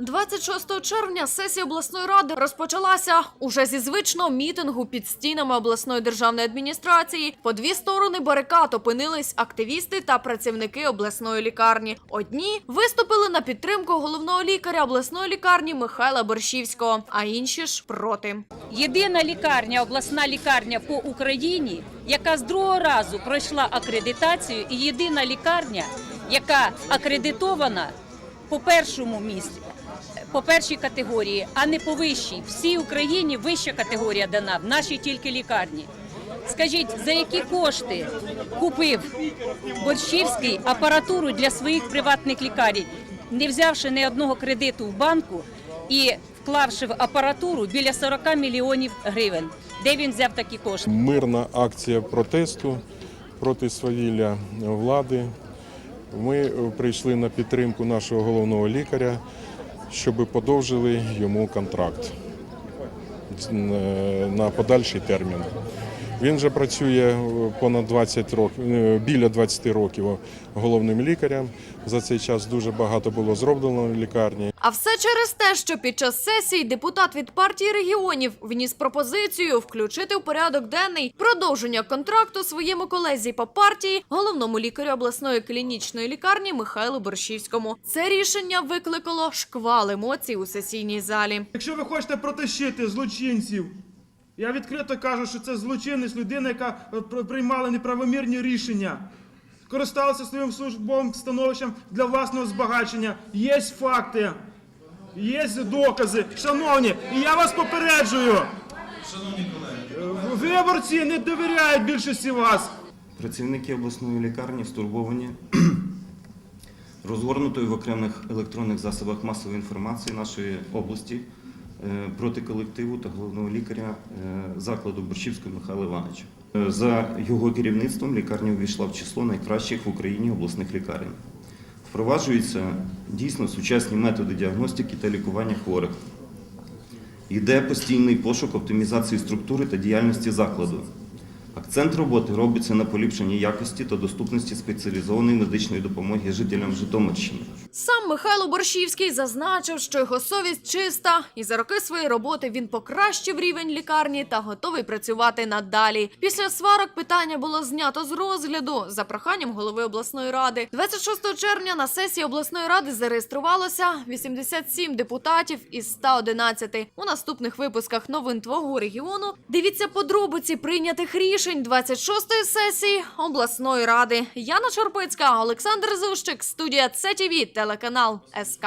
26 червня сесія обласної ради розпочалася уже зі звичного мітингу під стінами обласної державної адміністрації. По дві сторони барикад опинились активісти та працівники обласної лікарні. Одні виступили на підтримку головного лікаря обласної лікарні Михайла Борщівського, а інші ж проти. Єдина лікарня, обласна лікарня по Україні, яка з другого разу пройшла акредитацію, і єдина лікарня, яка акредитована по першому місці, по першій категорії, а не по вищій. Всій Україні вища категорія дана, в нашій тільки лікарні. Скажіть, за які кошти купив Борщівський апаратуру для своїх приватних лікарень, не взявши ні одного кредиту в банку і вклавши в апаратуру біля 40 мільйонів гривень. Де він взяв такі кошти? Мирна акція протесту проти свавілля влади. Ми прийшли на підтримку нашого головного лікаря, щоб подовжили йому контракт е, на подальший термін. Він вже працює е, понад 20 років, е, біля 20 років головним лікарем. За цей час дуже багато було зроблено в лікарні. А все через те, що під час сесії депутат від партії регіонів вніс пропозицію включити в порядок денний продовження контракту своєму колезі по партії, головному лікарю обласної клінічної лікарні Михайлу Борщівському. Це рішення викликало шквал емоцій у сесійній залі. Якщо ви хочете протащити злочинців, я відкрито кажу, що це злочинець, людина, яка е, приймала неправомірні рішення, користалася своїм службовим становищем для власного збагачення. Є факти, є докази. Шановні, і я вас попереджую. Шановні колеги, виборці не довіряють більшості вас. Працівники обласної лікарні стурбовані розгорнутою в окремих електронних засобах масової інформації нашої області е, проти колективу та головного лікаря е, закладу Борщівського Михайла Івановича. Е, За його керівництвом лікарня увійшла в число найкращих в Україні обласних лікарень. Впроваджуються дійсно сучасні методи діагностики та лікування хворих. Йде постійний пошук оптимізації структури та діяльності закладу. Акцент роботи робиться на поліпшенні якості та доступності спеціалізованої медичної допомоги жителям Житомирщини. Сам Михайло Борщівський зазначив, що його совість чиста, і за роки своєї роботи він покращив рівень лікарні та готовий працювати надалі. Після сварок питання було знято з розгляду за проханням голови обласної ради. 26 червня на сесії обласної ради зареєструвалося 87 депутатів із 111. У наступних випусках новин твого регіону дивіться подробиці прийнятих рішень 26-ї сесії обласної ради. Яна Чорпицька, Олександр Зущик, студія ЦТВ, телеканал СК.